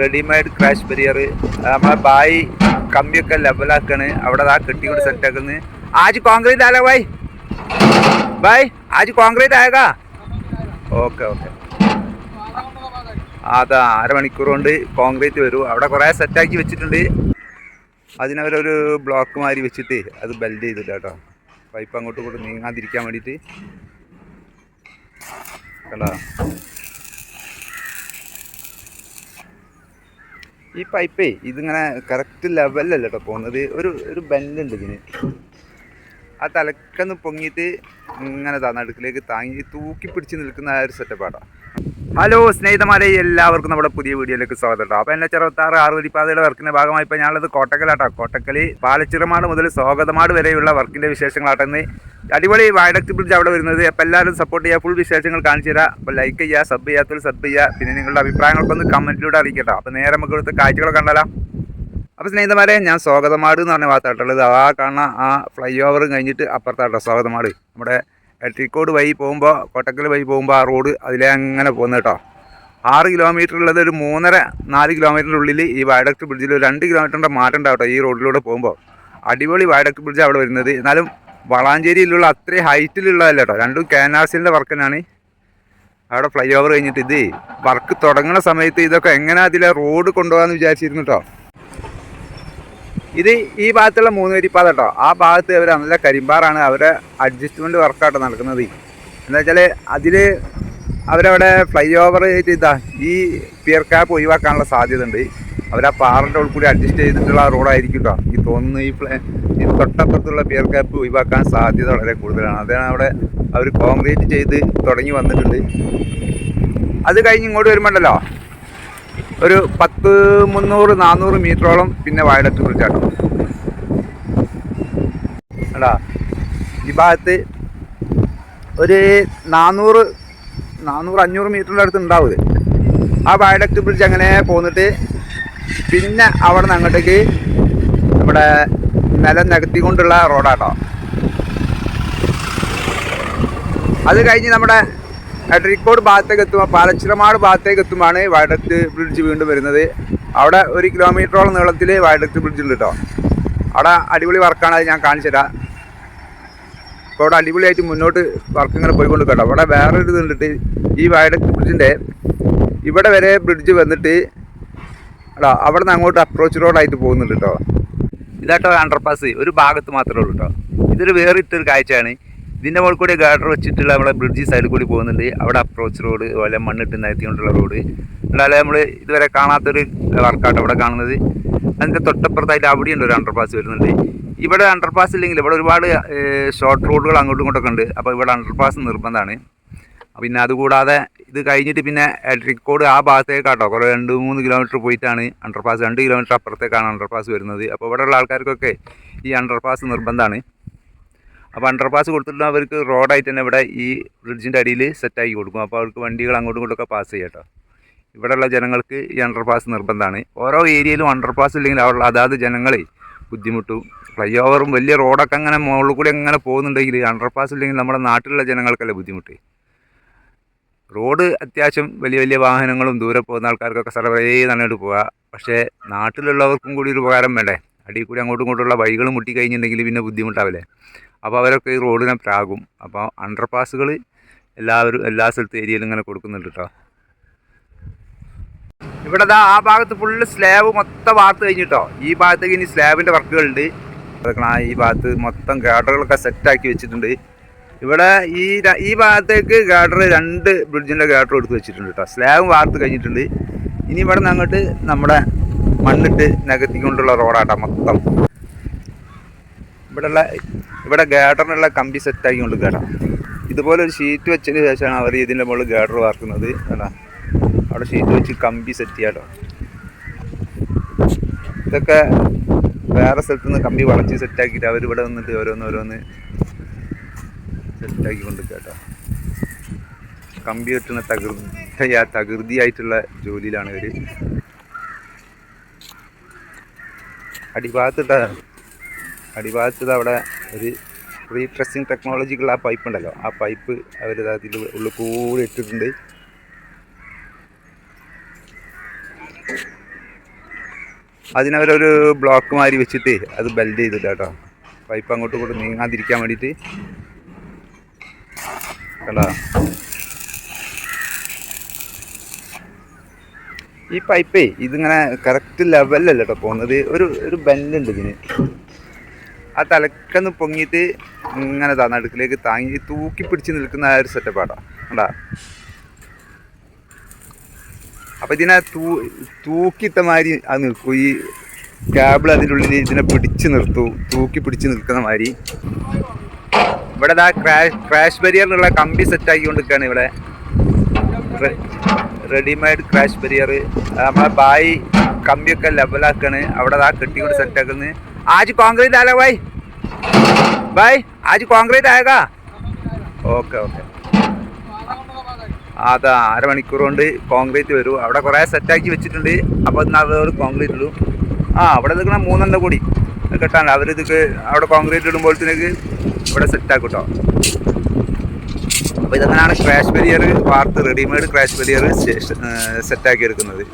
Readymade crash barrier നമ്മളെ ബായി കമ്പിയൊക്കെ ലെവലാക്കാണ് അവിടെ ആ കെട്ടി കെട്ടിക്കൊണ്ട് സെറ്റ് ആക്കുന്നത് ആജ് കോൺക്രീറ്റ് ആലോ ബായ്? ബായ് ആജ് കോൺക്രീറ്റ് ആയകാ ഓക്കെ ഓക്കെ അതാ അരമണിക്കൂർ കൊണ്ട് കോൺക്രീറ്റ് വരും. അവിടെ കുറേ സെറ്റാക്കി വെച്ചിട്ടുണ്ട്. അതിനവരൊരു ബ്ലോക്ക് മാതിരി വെച്ചിട്ട് അത് ബെൽഡ് ചെയ്തില്ല കേട്ടോ. പൈപ്പ് അങ്ങോട്ടും ഇങ്ങോട്ടും നീങ്ങാതിരിക്കാൻ വേണ്ടിയിട്ട്. കണ്ടോ? ഈ പൈപ്പേ ഇതിങ്ങനെ കറക്റ്റ് ലെവലല്ല കേട്ടോ പോകുന്നത്. ഒരു ഒരു ബെൻഡുണ്ട് ഇതിന്. ആ തലക്കൊന്ന് പൊങ്ങിയിട്ട് ഇങ്ങനെ നടുക്കിലേക്ക് താങ്ങി തൂക്കി പിടിച്ച് നിൽക്കുന്ന ആ ഒരു സെറ്റപ്പാട്ടോ ഹലോ സ്നേഹിതമാരെ എല്ലാവർക്കും നമ്മുടെ പുതിയ വീഡിയോയിലേക്ക് സ്വാഗതം കേട്ടോ. അപ്പോൾ എന്നെ ചെറുപത്താറ് ആറുവരിപ്പാതയുടെ വർക്കിന്റെ ഭാഗമായി ഇപ്പോൾ ഞാനത് കോട്ടക്കലാട്ടോ. കോട്ടക്കലി പാലച്ചിറമാട് മുതൽ സ്വാഗതമാട് വരെയുള്ള വർക്കിന്റെ വിശേഷങ്ങളാട്ടെന്ന് അടിപൊളി വയഡക്ട് ബ്രിഡ്ജ് അവിടെ വരുന്നത്. അപ്പോൾ എല്ലാവരും സപ്പോർട്ട് ചെയ്യുക ഫുൾ വിശേഷങ്ങൾ കാണിച്ചു തരാം. അപ്പോൾ ലൈക്ക് ചെയ്യുക സബ് ചെയ്യാത്തവർ സബ് ചെയ്യുക പിന്നെ നിങ്ങളുടെ അഭിപ്രായങ്ങൾക്കൊന്ന് കമന്റിലൂടെ അറിയിക്കട്ടോ. അപ്പോൾ നേരെ നമുക്ക് ഇവിടുത്തെ കാഴ്ചകളൊക്കെ കണ്ടാലോ. അപ്പോൾ സ്നേഹിതമാരെ ഞാൻ സ്വാഗതമാട് എന്ന് പറഞ്ഞ ഭാഗത്തായിട്ടുള്ളത് ആ കാണുന്ന ആ ഫ്ലൈ ഓവറും കഴിഞ്ഞിട്ട് അപ്പുറത്താട്ടോ സ്വാഗതമാട്. നമ്മുടെ എട്രിക്കോട് വഴി പോകുമ്പോൾ കോട്ടക്കൽ വഴി പോകുമ്പോൾ ആ റോഡ് അതിലേ അങ്ങനെ പോകുന്നത് കേട്ടോ ആറ് കിലോമീറ്റർ ഉള്ളത് ഒരു മൂന്നര നാല് കിലോമീറ്ററിന്റെ ഉള്ളിൽ ഈ വയഡക്ട് ബ്രിഡ്ജിൽ ഒരു രണ്ട് കിലോമീറ്ററിന്റെ മാറ്റം ഉണ്ടാവും കേട്ടോ ഈ റോഡിലൂടെ പോകുമ്പോൾ അടിപൊളി വയഡക്ട് ബ്രിഡ്ജ് അവിടെ വരുന്നത്. എന്നാലും വളാഞ്ചേരിയിലുള്ള അത്രയും ഹൈറ്റിലുള്ളതല്ല കേട്ടോ രണ്ടും കാനാസിന്റെ വർക്ക് തന്നെയാണ്. അവിടെ ഫ്ലൈ ഓവർ കഴിഞ്ഞിട്ട് ഇത് വർക്ക് തുടങ്ങുന്ന സമയത്ത് ഇതൊക്കെ എങ്ങനെ അതിലെ റോഡ് കൊണ്ടുപോകാമെന്ന് വിചാരിച്ചിരുന്നു കേട്ടോ ഇത് ഈ ഭാഗത്തുള്ള മൂന്ന് വരിപ്പാത കേട്ടോ ആ ഭാഗത്ത് അവർ നല്ല കരിമ്പാറാണ്. അവരെ അഡ്ജസ്റ്റ്മെന്റ് വർക്കാട്ടോ നടക്കുന്നത്. എന്താ വെച്ചാൽ അതിൽ അവരവിടെ ഫ്ലൈ ഓവർ ഇതാ ഈ പിയർ ക്യാപ്പ് ഒഴിവാക്കാനുള്ള സാധ്യത ഉണ്ട് അവർ ആ പാറിന്റെ ഉള്ളിൽ കൂടി അഡ്ജസ്റ്റ് ചെയ്തിട്ടുള്ള റോഡായിരിക്കും കേട്ടോ ഈ തോന്നുന്നു ഈ ഫ്ലൈ ഈ തൊട്ടപ്പുറത്തുള്ള പിയർ ക്യാപ്പ് ഒഴിവാക്കാൻ സാധ്യത വളരെ കൂടുതലാണ്. അതാണ് അവിടെ അവർ കോൺക്രീറ്റ് ചെയ്ത് തുടങ്ങി വന്നിട്ടുണ്ട്. അത് കഴിഞ്ഞ് ഇങ്ങോട്ട് വരുമ്പോണ്ടല്ലോ ഒരു പത്ത് മുന്നൂറ് നാനൂറ് മീറ്ററോളം പിന്നെ വയലറ്റ് കുറിച്ചാണ് എടാ ഈ ഭാഗത്ത് ഒരു നാനൂറ് നാനൂറ് അഞ്ഞൂറ് മീറ്ററിന്റെ അടുത്ത് ഉണ്ടാവും ആ വയഡക്ട് ബ്രിഡ്ജ് അങ്ങനെ പോന്നിട്ട് പിന്നെ അവിടെ നിന്ന് അങ്ങോട്ടേക്ക് നമ്മുടെ നിലം നികത്തിക്കൊണ്ടുള്ള റോഡാട്ടോ. അത് കഴിഞ്ഞ് നമ്മുടെ അഡ്രിക്കോട് ഭാഗത്തേക്ക് എത്തുമ്പോൾ പാലച്ചിറമാട് ഭാഗത്തേക്ക് എത്തുമ്പോഴാണ് വയഡക്ട് ബ്രിഡ്ജ് വീണ്ടും വരുന്നത്. അവിടെ ഒരു കിലോമീറ്ററോളം നീളത്തിൽ വയഡക്ട് ബ്രിഡ്ജ് ഉണ്ട് കേട്ടോ അവിടെ അടിപൊളി വർക്കാണ് അത് ഞാൻ കാണിച്ചു തരാം. ഇപ്പോൾ അവിടെ അടിപൊളിയായിട്ട് മുന്നോട്ട് വർക്ക് ഇങ്ങനെ പോയിക്കൊണ്ട് കേട്ടോ അവിടെ വേറൊരു ഇത് കണ്ടിട്ട് ഈ വയഡക്ട് ബ്രിഡ്ജിന്റെ ഇവിടെ വരെ ബ്രിഡ്ജ് വന്നിട്ട് കേട്ടോ അവിടെ നിന്ന് അങ്ങോട്ട് അപ്രോച്ച് റോഡായിട്ട് പോകുന്നുണ്ട് കേട്ടോ ഇതാട്ടോ അണ്ടർപാസ് ഒരു ഭാഗത്ത് മാത്രമേ ഉള്ളൂ കേട്ടോ ഇതൊരു വേറിട്ടൊരു കാഴ്ചയാണ്. ഇതിന്റെ മുകളിൽ കൂടി ഗാർഡർ വെച്ചിട്ടുള്ള നമ്മളെ ബ്രിഡ്ജ് സൈഡിൽ കൂടി പോകുന്നുണ്ട്. അവിടെ അപ്രോച്ച് റോഡ് അതുപോലെ മണ്ണിട്ട് നിരത്തിക്കൊണ്ടുള്ള റോഡ് അല്ലാതെ നമ്മൾ ഇതുവരെ കാണാത്തൊരു വർക്കാട്ടോ അവിടെ കാണുന്നത്. അതിന്റെ തൊട്ടപ്പുറത്തായിട്ട് അവിടെയുണ്ട് ഒരു അണ്ടർപാസ് വരുന്നുണ്ട്. ഇവിടെ അണ്ടർപാസ് ഇല്ലെങ്കിൽ ഇവിടെ ഒരുപാട് ഷോർട്ട് റോഡുകൾ അങ്ങോട്ടും ഇങ്ങോട്ടൊക്കെ ഉണ്ട്. അപ്പോൾ ഇവിടെ അണ്ടർപാസ് നിർബന്ധമാണ്. പിന്നെ അതുകൂടാതെ ഇത് കഴിഞ്ഞിട്ട് പിന്നെ എലക്ട്രിക്കോട് ആ ഭാഗത്തേക്കാട്ടോ. കുറേ രണ്ട് മൂന്ന് കിലോമീറ്റർ പോയിട്ടാണ് അണ്ടർപാസ് രണ്ട് കിലോമീറ്റർ അപ്പുറത്തേക്കാണ് അണ്ടർപാസ് വരുന്നത്. അപ്പോൾ ഇവിടെയുള്ള ആൾക്കാർക്കൊക്കെ ഈ അണ്ടർപാസ് നിർബന്ധമാണ്. അപ്പോൾ അണ്ടർപാസ് കൊടുത്തിട്ട് അവർക്ക് റോഡായിട്ട് തന്നെ ഇവിടെ ഈ ബ്രിഡ്ജിന്റെ അടിയിൽ സെറ്റാക്കി കൊടുക്കും. അപ്പോൾ അവർക്ക് വണ്ടികൾ അങ്ങോട്ടും ഇങ്ങോട്ടൊക്കെ പാസ് ചെയ്യാം കേട്ടോ ഇവിടെയുള്ള ജനങ്ങൾക്ക് ഈ അണ്ടർപാസ് നിർബന്ധമാണ്. ഓരോ ഏരിയയിലും അണ്ടർപാസ് ഇല്ലെങ്കിൽ അവിടെ അതാത് ജനങ്ങളെ ബുദ്ധിമുട്ടും ഫ്ലൈ ഓവറും വലിയ റോഡൊക്കെ അങ്ങനെ മുകളിൽ കൂടി അങ്ങനെ പോകുന്നുണ്ടെങ്കിൽ അണ്ടർപാസ് ഇല്ലെങ്കിൽ നമ്മുടെ നാട്ടിലുള്ള ജനങ്ങൾക്കല്ലേ ബുദ്ധിമുട്ട്? റോഡ് അത്യാവശ്യം വലിയ വലിയ വാഹനങ്ങളും ദൂരെ പോകുന്ന ആൾക്കാർക്കൊക്കെ സർവേ നന്നായിട്ട് പോവുക പക്ഷേ നാട്ടിലുള്ളവർക്കും കൂടി ഒരു ഉപകാരം വേണ്ടേ? അടിയിൽ കൂടി അങ്ങോട്ടും ഇങ്ങോട്ടുള്ള വഴികൾ മുട്ടിക്കഴിഞ്ഞിട്ടുണ്ടെങ്കിൽ പിന്നെ ബുദ്ധിമുട്ടാവില്ലേ? അപ്പോൾ അവരൊക്കെ ഈ റോഡിനെ പ്രാകും അപ്പോൾ അണ്ടർ പാസ്സുകൾ എല്ലാവരും എല്ലാ സ്ഥലത്തും ഏരിയയിലും ഇങ്ങനെ കൊടുക്കുന്നുണ്ട് കേട്ടോ. ഇവിടെ ദാ ആ ഭാഗത്ത് ഫുള്ള് സ്ലാബ് മൊത്തം വാർത്ത് കഴിഞ്ഞിട്ടോ ഈ ഭാഗത്തേക്ക് ഇനി സ്ലാബിന്റെ വർക്കുകളുണ്ട്. അതൊക്കെ ഈ ഭാഗത്ത് മൊത്തം ഗാർഡറുകളൊക്കെ സെറ്റാക്കി വെച്ചിട്ടുണ്ട്. ഇവിടെ ഈ ഈ ഭാഗത്തേക്ക് ഗാർഡർ രണ്ട് ബ്രിഡ്ജിന്റെ ഗാർഡർ എടുത്ത് വെച്ചിട്ടുണ്ട് കേട്ടോ. സ്ലാബ് വാർത്ത് കഴിഞ്ഞിട്ടുണ്ട്. ഇനി ഇവിടെ നിന്ന് അങ്ങോട്ട് നമ്മുടെ മണ്ണിട്ട് നികത്തിക്കൊണ്ടുള്ള റോഡാട്ടോ മൊത്തം. ഇവിടെയുള്ള ഇവിടെ ഗാർഡറിനുള്ള കമ്പി സെറ്റാക്കി കൊണ്ട് കേട്ടോ. ഇതുപോലെ ഒരു ഷീറ്റ് വെച്ചതിന് ശേഷമാണ് അവർ ഇതിന്റെ മുകളിൽ ഗാർഡർ വാർക്കുന്നത് കേട്ടോ. അവിടെ ഷീറ്റ് വെച്ച് കമ്പി സെറ്റ് ചെയ്യാട്ടോ ഇതൊക്കെ വേറെ സ്ഥലത്ത് നിന്ന് കമ്പി വളച്ച് സെറ്റാക്കിയിട്ട് അവരിവിടെ വന്നിട്ട് ഓരോന്ന് ഓരോന്ന് സെറ്റാക്കി കൊണ്ട് കേട്ടോ. കമ്പി വെട്ടുന്ന തകൃതി തകൃതിയായിട്ടുള്ള ജോലിയിലാണ് ഇവർ അടിഭാഗത്തിട്ട അടിഭാഗത്ത് അവിടെ ഒരു പ്രീ പ്രസിംഗ് ടെക്നോളജിക്കുള്ള ആ പൈപ്പ് ഉണ്ടല്ലോ. ആ പൈപ്പ് അവർ അതിൽ ഉള്ളിൽ കൂടി ഇട്ടിട്ടുണ്ട്. അതിനവരൊരു ബ്ലോക്ക് മാറി വെച്ചിട്ട് അത് ബെൽഡ് ചെയ്തിട്ട് കേട്ടോ. പൈപ്പ് അങ്ങോട്ടും ഇങ്ങോട്ടും നീങ്ങാതിരിക്കാൻ വേണ്ടിയിട്ട്. കേട്ടോ ഈ പൈപ്പേ ഇതിങ്ങനെ കറക്റ്റ് ലെവലല്ല കേട്ടോ പോകുന്നത്. ഒരു ഒരു ബെൻഡുണ്ട് ഇതിന്. ആ തലക്കന്ന് പൊങ്ങിയിട്ട് ഇങ്ങനെ താ നടുക്കിലേക്ക് താങ്ങി തൂക്കി പിടിച്ച് നിൽക്കുന്ന ആ ഒരു സെറ്റപ്പാടാണ് കണ്ടാ? അപ്പം ഇതിനെ തൂ തൂക്കിയിട്ട മാതിരി അത് നിൽക്കും. ഈ കേബിൾ അതിനുള്ളിൽ ഇതിനെ പിടിച്ച് നിർത്തൂ. തൂക്കി പിടിച്ച് നിൽക്കുന്ന മാതിരി. ഇവിടെ ദാ ക്രാഷ് ക്രാഷ് ബരിയറിനുള്ള കമ്പി സെറ്റ് ആക്കിക്കൊണ്ടിരിക്കുകയാണ് ഇവിടെ. റെഡിമെയ്ഡ് ക്രാഷ് ബരിയർ നമ്മളെ ബായി കമ്പിയൊക്കെ ലെവലാക്കാണ് അവിടെ ദാ കെട്ടിക്കൊണ്ട് സെറ്റ് ആക്കുന്നത്. ആജ് കോൺക്രീറ്റ് ആലോ भाई। भाई आज कांग्रेस आएगा। ഓക്കെ ഓക്കെ അതാ അരമണിക്കൂർ കൊണ്ട് കോൺക്രീറ്റ് വരും. അവിടെ കുറേ സെറ്റാക്കി വെച്ചിട്ടുണ്ട്. അപ്പോൾ അതിനകത്ത് കോൺക്രീറ്റ് ഇടും. ആ അവിടെ നിൽക്കണ മൂന്നെണ്ണം കൂടി കെട്ടാണ്ട് അവരിതൊക്കെ അവിടെ കോൺക്രീറ്റ് ഇടുമ്പോഴത്തേക്ക് ഇവിടെ സെറ്റാക്കും കേട്ടോ അപ്പോൾ ഇതങ്ങനെയാണ് ക്രാഷ് ബരിയർ വാർത്ത് റെഡിമെയ്ഡ് ക്രാഷ് ബരിയർ സെറ്റാക്കി എടുക്കുന്നത്?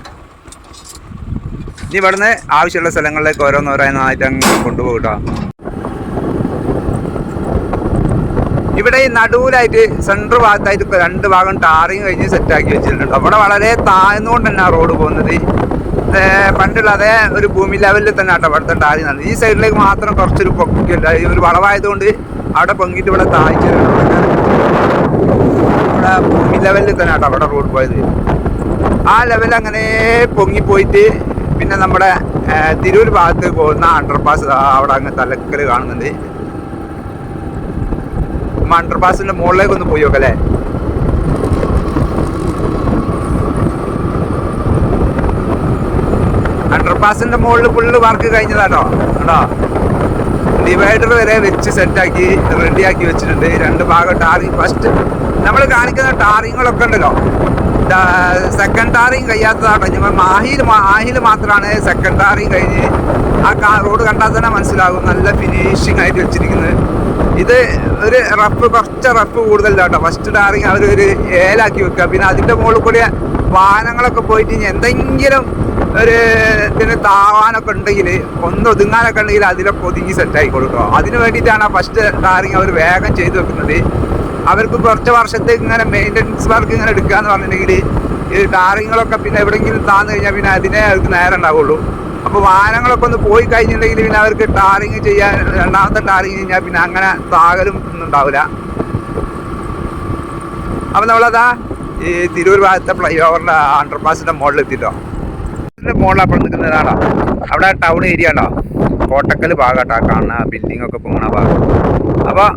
ഇനി ഇവിടുന്ന് ആവശ്യമുള്ള സ്ഥലങ്ങളിലേക്ക് ഓരോന്നോരോന്നായിട്ട് അങ്ങ് കൊണ്ടുപോകും ഇവിടെ ഈ നടുവിലായിട്ട് സെൻട്രൽ ഭാഗത്തായിട്ട് രണ്ട് ഭാഗം ടാറിങ് കഴിഞ്ഞ് സെറ്റാക്കി വെച്ചിട്ടുണ്ട്. അവിടെ വളരെ താഴ്ന്നുകൊണ്ട് തന്നെ റോഡ് പോകുന്നത്. പണ്ടുള്ള അതേ ഒരു ഭൂമി ലെവലിൽ തന്നെ ആട്ടോ അവിടുത്തെ ടാറിങ് നടന്നത്. ഈ സൈഡിലേക്ക് മാത്രം കുറച്ചൊരു പൊക്കില്ല. ഈ ഒരു വളവായതുകൊണ്ട് അവിടെ പൊങ്ങിയിട്ട് ഇവിടെ താഴ്ച ഭൂമി ലെവലിൽ തന്നെ ആട്ടോ അവിടെ റോഡ് പോയത്. ആ ലെവൽ അങ്ങനെ പൊങ്ങി പോയിട്ട് പിന്നെ നമ്മുടെ തിരൂർ ഭാഗത്ത് പോകുന്ന അണ്ടർപാസ് അവിടെ അങ്ങ് തലക്കൽ കാണുന്നുണ്ട്. അണ്ടർപാസിന്റെ മുകളിലേക്ക് ഒന്ന് പോയി നോക്കല്ലേ? അണ്ടർപാസിന്റെ മുകളിൽ ഫുള്ള് വർക്ക് കഴിഞ്ഞതാട്ടോ കേട്ടോ ഡിവൈഡർ വരെ വെച്ച് സെറ്റാക്കി റെഡിയാക്കി വെച്ചിട്ടുണ്ട്. രണ്ട് ഭാഗം ടാറിങ്. ഫസ്റ്റ് നമ്മൾ കാണിക്കുന്ന ടാറിങ്ങുകളൊക്കെ ഉണ്ടല്ലോ. സെക്കൻഡ് കഴിയാത്തതാണ്. ഞങ്ങൾ മാഹിയിൽ മാഹിയിൽ മാത്രമാണ് സെക്കൻഡ് ടാറിങ് കഴിഞ്ഞ് ആ കാ റോഡ് കണ്ടാൽ തന്നെ മനസ്സിലാകും നല്ല ഫിനിഷിംഗ് ആയിട്ട് വെച്ചിരിക്കുന്നത്. ഇത് ഒരു റഫ് കുറച്ച് റഫ് കൂടുതലാട്ടോ. ഫസ്റ്റ് ടാറിങ് അവർ ഒരു ഏലാക്കി വെക്കുക. പിന്നെ അതിന്റെ മുകളിൽ കൂടി വാഹനങ്ങളൊക്കെ പോയിട്ട് ഇനി എന്തെങ്കിലും ഒരു ഇതിന് താവാനൊക്കെ ഉണ്ടെങ്കിൽ ഒന്ന് ഒതുങ്ങാനൊക്കെ ഉണ്ടെങ്കിൽ അതിലൊക്കെ ഒതുങ്ങി സെറ്റ് ആയി കൊടുക്കുക അതിന് വേണ്ടിയിട്ടാണ് ആ ഫസ്റ്റ് ടാറിങ് അവർ വേഗം ചെയ്തു വെക്കുന്നത്. അവർക്ക് കുറച്ച് വർഷത്തേക്ക് ഇങ്ങനെ മെയിന്റനൻസ് വർക്ക് ഇങ്ങനെ എടുക്കുക എന്ന് പറഞ്ഞിട്ടുണ്ടെങ്കിൽ ഈ ടാറിങ്ങുകളൊക്കെ പിന്നെ എവിടെയെങ്കിലും താന്ന് കഴിഞ്ഞാൽ പിന്നെ അതിനെ അവർക്ക് നേരം ഉണ്ടാവുള്ളൂ. അപ്പോൾ വാഹനങ്ങളൊക്കെ ഒന്ന് പോയി കഴിഞ്ഞിട്ടുണ്ടെങ്കിൽ പിന്നെ അവർക്ക് ടാറിങ് ചെയ്യാൻ രണ്ടാമത്തെ ടാറിങ് കഴിഞ്ഞാൽ പിന്നെ അങ്ങനെ താകലും ഒന്നും ഉണ്ടാവില്ല അപ്പം നമ്മളതാ ഈ തിരൂർ ഭാഗത്തെ ഫ്ലൈ ഓവറിന്റെ അണ്ടർപാസിന്റെ മുകളിൽ എത്തിട്ടോ. ഇതിന്റെ മുകളിൽ അപ്പോൾ നിൽക്കുന്നതാണോ അവിടെ ടൗൺ ഏരിയ ഉണ്ടോ? കോട്ടക്കൽ ഭാഗമാട്ടോ കാണുന്ന ബിൽഡിംഗ് ഒക്കെ പൊങ്ങണ ഭാഗം. അപ്പോൾ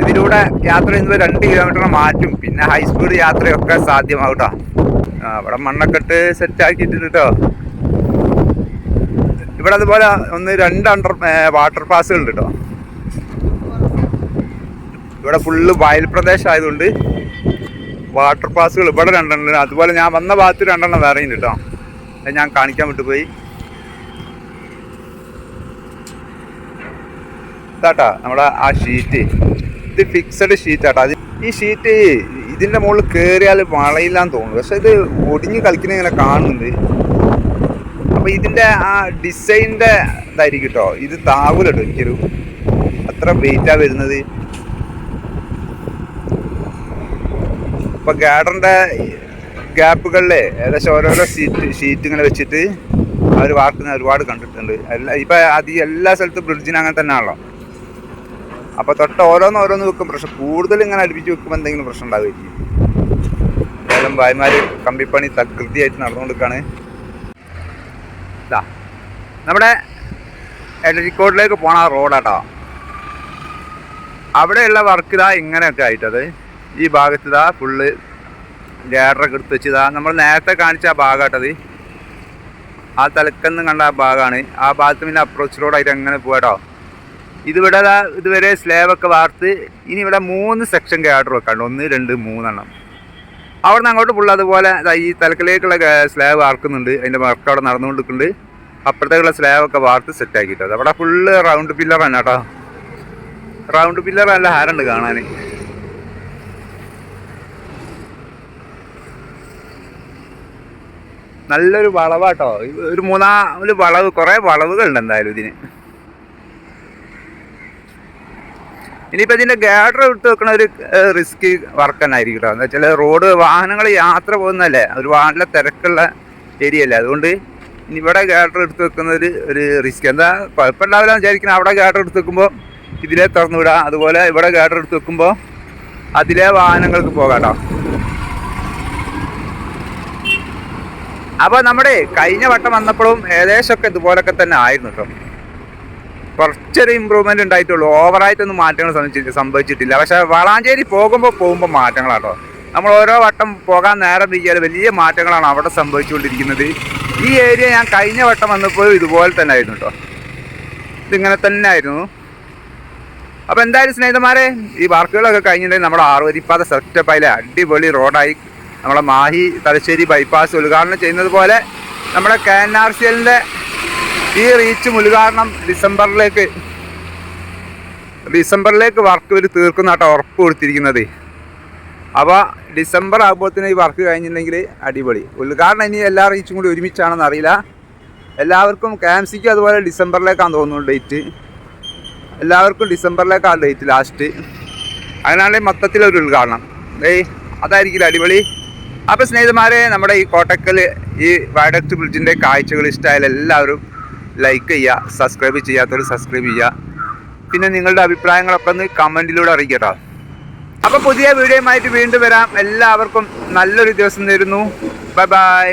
ഇതിലൂടെ യാത്ര ചെയ്യുന്നത് രണ്ട് കിലോമീറ്റർ മാറ്റും. പിന്നെ ഹൈ സ്പീഡ് യാത്രയൊക്കെ സാധ്യമാവും കേട്ടോ അവിടെ മണ്ണൊക്കെ ഇട്ട് സെറ്റ് ആക്കിയിട്ടുണ്ട് കേട്ടോ ഇവിടെ അതുപോലെ ഒന്ന് രണ്ട് അണ്ടർ വാട്ടർ പാസുകൾ ഉണ്ട് കേട്ടോ ഇവിടെ ഫുള്ള് വയൽ പ്രദേശം ആയതുകൊണ്ട് വാട്ടർ പാസുകൾ ഇവിടെ രണ്ടെണ്ണം അതുപോലെ ഞാൻ വന്ന ഭാഗത്ത് രണ്ടെണ്ണം വേറെ ഉണ്ട് കേട്ടോ അത് ഞാൻ കാണിക്കാൻ വിട്ടുപോയി ഇതാട്ടാ നമ്മുടെ ആ ഷീറ്റ് ഇത് ഫിക്സഡ് ഷീറ്റാട്ടോ അത് ഈ ഷീറ്റ് ഇതിന്റെ മുകളിൽ കയറിയാൽ വളയില്ലാന്ന് തോന്നുന്നു. പക്ഷെ ഇത് ഒടിഞ്ഞ് കളിക്കുന്ന ഇങ്ങനെ കാണുന്നുണ്ട്. അപ്പൊ ഇതിന്റെ ആ ഡിസൈനിന്റെ ഇതായിരിക്കും കേട്ടോ ഇത് താവൂല കേട്ടോ ഒരിക്കലും അത്ര വെയിറ്റാ വരുന്നത്. ഇപ്പൊ ഗാർഡറിന്റെ ഗ്യാപ്പുകളിലെ ഏകദേശം ഓരോരോ സീറ്റ് ഷീറ്റ് ഇങ്ങനെ വെച്ചിട്ട് അവർ വാർക്കുന്ന ഒരുപാട് കണ്ടിട്ടുണ്ട്. എല്ലാ ഇപ്പൊ അധികം എല്ലാ സ്ഥലത്തും ബ്രിഡ്ജിന് അങ്ങനെ തന്നെ ആണല്ലോ അപ്പൊ തൊട്ട് ഓരോന്ന് ഓരോന്ന് വെക്കും പ്രശ്നം കൂടുതൽ ഇങ്ങനെ അടുപ്പിച്ച് വെക്കുമ്പോൾ എന്തെങ്കിലും പ്രശ്നം ഉണ്ടാവുമായിരിക്കും ഏതായാലും ഭായിമാര് കമ്പിപ്പണി തകൃതിയായിട്ട് നടന്നുകൊടുക്കാണ് ഇതാ നമ്മുടെ എലരിക്കോട്ടിലേക്ക് പോണ റോഡാട്ടോ. അവിടെയുള്ള വർക്ക് ഇതാ ഇങ്ങനെയൊക്കെ ആയിട്ടത്. ഈ ഭാഗത്ത് ഇതാ ഫുള്ള് ലേഡറൊക്കെ എടുത്ത് വെച്ചതാ നമ്മൾ നേരത്തെ കാണിച്ച ആ ഭാഗമാട്ടത് ആ തലക്കെന്ന് കണ്ട ആ ഭാഗമാണ് ആ ഭാഗത്ത് പിന്നെ അപ്രോച്ച് റോഡായിട്ട് അങ്ങനെ പോകാട്ടോ ഇതിവിടെ ഇതുവരെ സ്ലേവൊക്കെ വാർത്ത് ഇനി ഇവിടെ മൂന്ന് സെക്ഷൻ ഗാഡർ വെക്കാണ്ട് ഒന്ന് രണ്ട് മൂന്നെണ്ണം. അവിടെ നിന്ന് അങ്ങോട്ട് ഫുള്ള് അതുപോലെ ഈ തലക്കിലേക്കുള്ള സ്ലാബ് വാർക്കുന്നുണ്ട് അതിന്റെ വർക്ക് അവിടെ നടന്നുകൊണ്ടിരിക്കുന്നുണ്ട്. അപ്പുറത്തേക്കുള്ള സ്ലാബ് ഒക്കെ വാർത്ത് സെറ്റ് ആക്കിയിട്ടത് അവിടെ ഫുള്ള് റൗണ്ട് പില്ലറാണ് കേട്ടോ. റൗണ്ട് പില്ലർ നല്ല ഹാരുണ്ട് കാണാൻ നല്ലൊരു വളവാട്ടോ. ഒരു മൂന്നാൽ വളവ് കുറേ വളവുകളുണ്ട് എന്തായാലും ഇതിന്. ഇനിയിപ്പോൾ ഇതിന്റെ ഗാഡർ ഇട്ട് വെക്കുന്ന ഒരു റിസ്ക് വർക്ക് തന്നെ ആയിരിക്കും കേട്ടോ എന്താ വെച്ചാൽ റോഡ് വാഹനങ്ങൾ യാത്ര പോകുന്നതല്ലേ? ഒരു വാഹനത്തിലെ തിരക്കുള്ള ഏരിയ അല്ലേ അതുകൊണ്ട് ഇനി ഇവിടെ ഗാഡർ എടുത്ത് വെക്കുന്ന ഒരു ഒരു റിസ്ക് എന്താ കുഴപ്പമുണ്ടാവില്ല വിചാരിക്കുന്നത് അവിടെ ഗാഡർ എടുത്ത് വെക്കുമ്പോൾ ഇതിലെ തുറന്നു വിടാം. അതുപോലെ ഇവിടെ ഗാഡർ എടുത്ത് വെക്കുമ്പോൾ അതിലെ വാഹനങ്ങൾക്ക് പോകാം അപ്പോൾ നമ്മുടെ കഴിഞ്ഞ വട്ടം വന്നപ്പോഴും ഏകദേശമൊക്കെ ഇതുപോലൊക്കെ തന്നെ ആയിരുന്നു കേട്ടോ കുറച്ചൊരു ഇമ്പ്രൂവ്മെന്റ് ഉണ്ടായിട്ടുള്ളൂ. ഓവറായിട്ടൊന്നും മാറ്റങ്ങൾ സംഭവിച്ചിട്ട് സംഭവിച്ചിട്ടില്ല. പക്ഷെ വളാഞ്ചേരി പോകുമ്പോൾ പോകുമ്പോൾ മാറ്റങ്ങളാട്ടോ. നമ്മൾ ഓരോ വട്ടം പോകാൻ നേരം നീക്കിയാൽ വലിയ മാറ്റങ്ങളാണ് അവിടെ സംഭവിച്ചുകൊണ്ടിരിക്കുന്നത്. ഈ ഏരിയ ഞാൻ കഴിഞ്ഞ വട്ടം വന്നപ്പോൾ ഇതുപോലെ തന്നെ ആയിരുന്നു കേട്ടോ. ഇതിങ്ങനെ തന്നെ ആയിരുന്നു. അപ്പോൾ എന്തായാലും സ്നേഹിതന്മാരെ ഈ വർക്കുകളൊക്കെ കഴിഞ്ഞിട്ടുണ്ടെങ്കിൽ നമ്മുടെ ആറുവരിപ്പാത സെറ്റപ്പായിലെ അടിപൊളി റോഡായി നമ്മളെ മാഹി തലശ്ശേരി ബൈപ്പാസ് ഉദ്ഘാടനം ചെയ്യുന്നത് പോലെ നമ്മുടെ കെ എൻ ആർ സി എല്ലിന്റെ ഈ റീച്ച് ഉദ്ഘാടനം ഡിസംബറിലേക്ക് ഡിസംബറിലേക്ക് വർക്ക് ഇവർ തീർക്കുന്നാട്ടോ ഉറപ്പ് കൊടുത്തിരിക്കുന്നത്. അപ്പോൾ ഡിസംബർ ആകുമ്പോഴത്തേനും ഈ വർക്ക് കഴിഞ്ഞിട്ടുണ്ടെങ്കിൽ അടിപൊളി. ഉദ്ഘാടനം ഇനി എല്ലാ റീച്ചും കൂടി ഒരുമിച്ചാണെന്ന് അറിയില്ല. എല്ലാവർക്കും ക്യാൻസിക്കും അതുപോലെ ഡിസംബറിലേക്കാണ് തോന്നുന്നു ഡേറ്റ് എല്ലാവർക്കും ഡിസംബറിലേക്കാണ് ഡേറ്റ് ലാസ്റ്റ് അങ്ങനെയാണെങ്കിൽ മൊത്തത്തിലൊരു ഉദ്ഘാടനം. ഏയ് അതായിരിക്കില്ല അടിപൊളി. അപ്പോൾ സ്നേഹിതന്മാരെ നമ്മുടെ ഈ കോട്ടക്കൽ ഈ വയഡക്ട് ബ്രിഡ്ജിന്റെ കാഴ്ചകൾ ഇഷ്ടമായാലും എല്ലാവരും ലൈക്ക് ചെയ്യുക സബ്സ്ക്രൈബ് ചെയ്യാത്തവർ സബ്സ്ക്രൈബ് ചെയ്യുക. പിന്നെ നിങ്ങളുടെ അഭിപ്രായങ്ങളൊക്കെ ഒന്ന് കമന്റിലൂടെ അറിയിക്കട്ടോ അപ്പോൾ പുതിയ വീഡിയോയുമായിട്ട് വീണ്ടും വരാം. എല്ലാവർക്കും നല്ലൊരു ദിവസം തരുന്നു ബൈ ബൈ